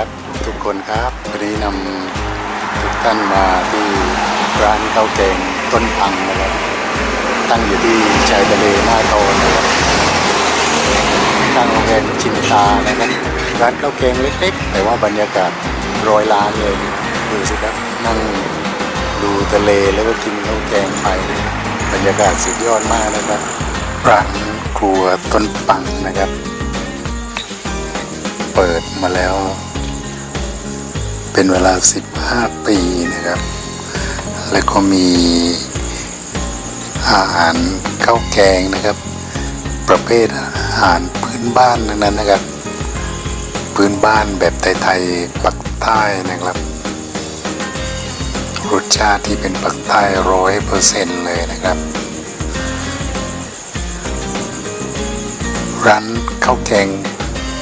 ครับทุกคนครับวันนี้นำทุกท่านมาที่ร้านข้าวแกงต้นพังนะครับตั้งอยู่ที่ชายทะเลหน้าโทนนะครับตั้งโรงแรมชินตานะครับร้านข้าวแกงเล็กๆ แต่ว่าบรรยากาศร้อยล้านเลยดูสิครับนั่งดูทะเลแล้วก็กินข้าวแกงไปบบรรยากาศสุดยอดมากนะครับร้านครัวต้นปังนะครับ เปิดมาแล้ว เป็นเวลา 15 ปีนะครับ แล้วก็มีอาหารข้าวแกงนะครับ ประเภทอาหารพื้นบ้านนั้นนะครับ พื้นบ้านแบบไทยๆปักใต้นะครับ รสชาติที่เป็นปักใต้ร้อยเปอร์เซ็นต์เลยนะครับ ร้านข้าวแกง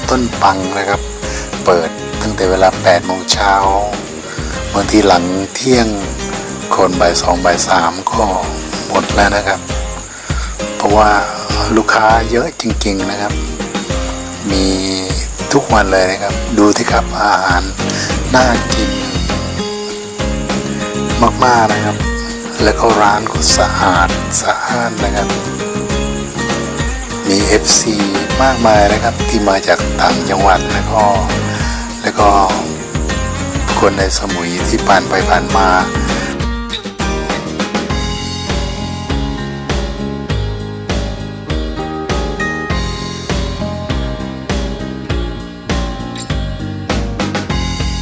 ต้นปังนะครับ เปิด ตั้งแต่เวลา8โมงเช้าบางทีหลังเที่ยงคนบ่ายสองบ่ายสามก็หมดแล้วนะครับ เพราะว่าลูกค้าเยอะจริงๆนะครับ มีทุกวันเลยนะครับ ดูที่ครับอาหารน่ากิน มากๆนะครับ แล้วก็ร้านก็สะอาดสะอาดนะครับ มี FC มากมายนะครับที่มาจากต่างจังหวัดแล้วก็ ก็คนในสมุยที่ผ่านไปผ่านมา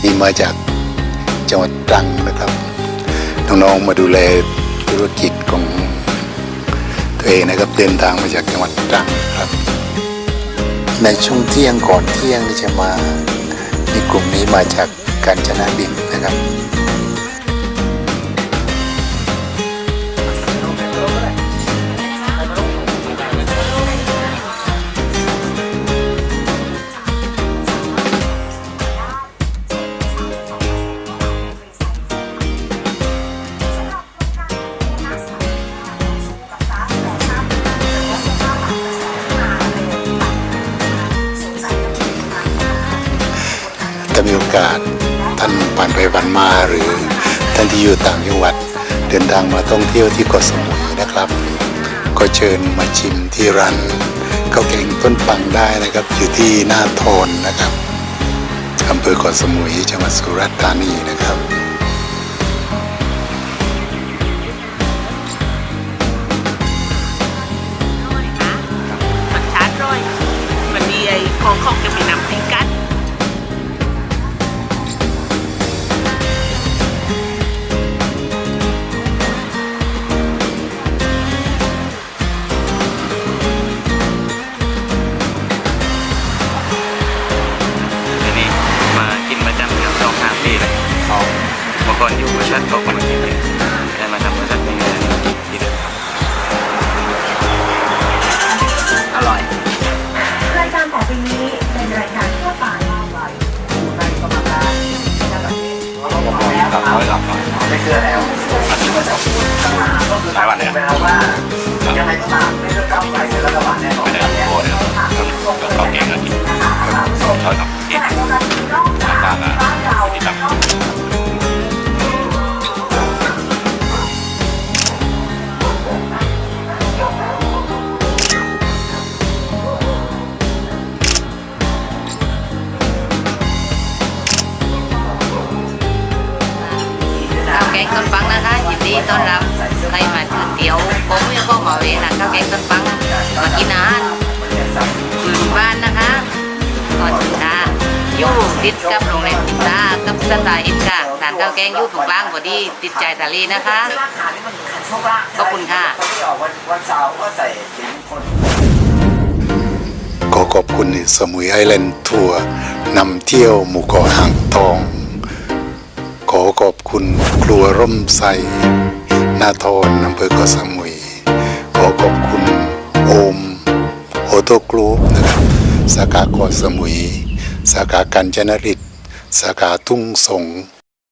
นี่มาจากจังหวัดตรังนะครับ น้องๆมาดูแลธุรกิจของตัวเองนะครับเดินทางมาจากจังหวัดตรังครับ ในช่วงเที่ยงก่อนเที่ยงจะมา ที่กลุ่มนี้มาจากการชนะดินนะครับากาสท่านผ่านไปผ่านมาหรือท่านที่อยู่ต่างจังหวัดเดินทางมาท่องเที่ยวที่เกาะสมุยนะครับ ก็เชิญมาชิมที่ร้านข้าวแกงต้นปังได้นะครับ อยู่ที่หน้าโทนนะครับอำเภอเกาะสมุยจังหวัดสุราษฎร์ธานีนะครับ ก่อนอยู่บริษัทก็มากินเลยแต่มาทำบริษัทนี้ที่เดิมครับอร่อยรายการต่อไปนี้เป็นรายการทั่วไปตัดร้อยหลับหน่อยไม่เชื่อแล้วหลายวันเลยแปลว่ายังไงก็ตาม แกงต้นปังนะคะยินดีต้อนรับใครมาถือเตี๋ยวผมยังก็มาเวนะข้าวแกงต้นปังมากินอาหารพื้นบ้านนะคะก่อนถึงนะอยู่ติดกับโรงแรมจินตากับสไตล์อินค่ะทานข้าวแกงอยู่ตรงกลางพอดีติดใจทะเลนะคะขอบคุณค่ะขออกวันวันเสาร์ก็ใส่สีมงคลขอบคุณสมุยไอแลนด์ทัวร์นำเที่ยวหมู่เกาะอ่างทอง อบคุณครัวร่มไทรนาทรอำเภอเกาะสมุย ขอขอบคุณโอมโอโตกรุ๊ปนะครับสาขาเกาะสมุย สาขากัญจนริตสาขาทุ่งสง